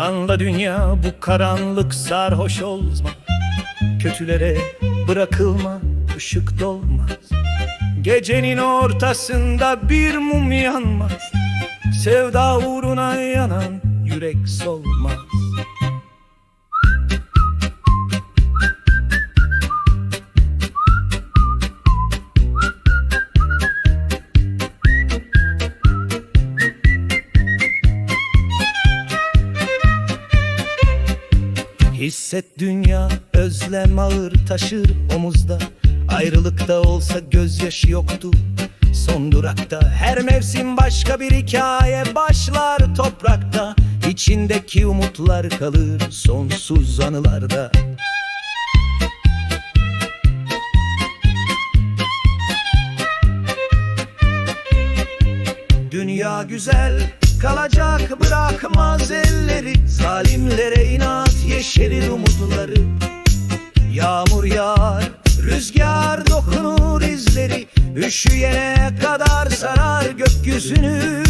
Anla dünya bu karanlık sarhoş olma. Kötülere bırakılma ışık dolmaz. Gecenin ortasında bir mum yanmaz. Sevda uğruna yanan yürek solmaz Hisset dünya özlem ağır taşır omuzda. Ayrılıkta olsa gözyaşı yoktu. Son durakta Her mevsim başka bir hikaye başlar toprakta. İçindeki umutlar kalır sonsuz anılarda. Dünya güzel kalacak bırakmaz elleri. Zalimlere inat yeşerir umutları. Yağmur yağar rüzgar dokunur izleri. Üşüyene kadar sarar gökyüzünü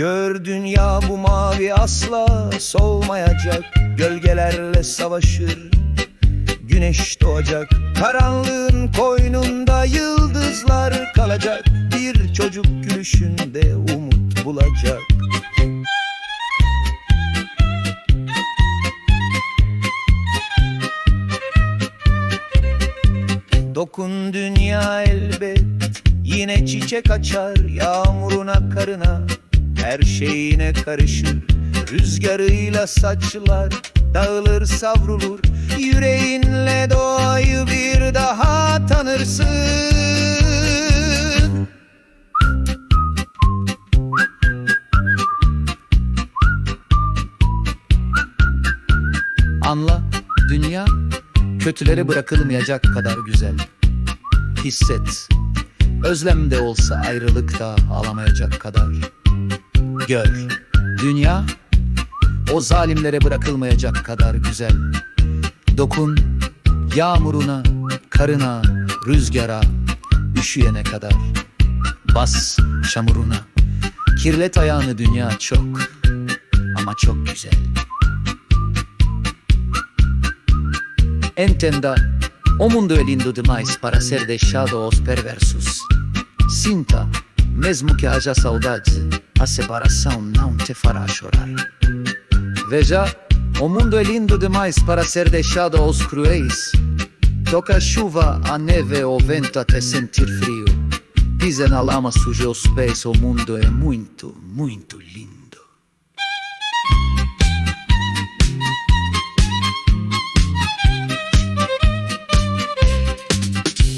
Gör dünya bu mavi asla solmayacak. Gölgelerle savaşır Güneş doğacak. Karanlığın koynunda yıldızlar kalacak. Bir çocuk gülüşünde umut bulacak. Dokun dünya elbet Yine çiçek açar Yağmuruna karına Her şeyine karışır Rüzgarıyla saçlar Dağılır savrulur Yüreğinle doğayı bir daha tanırsın Anla, dünya kötülere bırakılmayacak kadar güzel. Hisset, özlem de olsa ayrılık da alamayacak kadar. Gör, dünya o zalimlere bırakılmayacak kadar güzel. Dokun, yağmuruna, karına, rüzgara, üşüyene kadar. Bas çamuruna, kirlet ayağını dünya çok ama çok güzel. Entenda, o mundo é lindo demais para ser deixado aos perversos. Sinta, mesmo que haja saudade, a separação não te fará chorar. Veja, o mundo é lindo demais para ser deixado aos cruéis. Toca a chuva, a neve ou vento até sentir frio. Pisa na lama, suje os pés, o mundo é muito, muito lindo.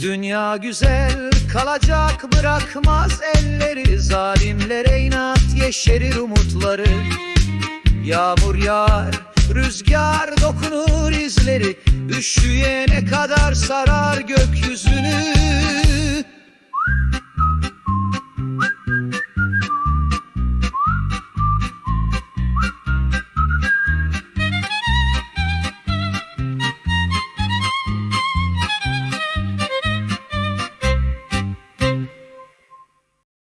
Dünya güzel kalacak bırakmaz elleri. Zalimlere inat yeşerir umutları. Yağmur yağar rüzgar dokunur izleri. Üşüyene kadar sarar gökyüzünü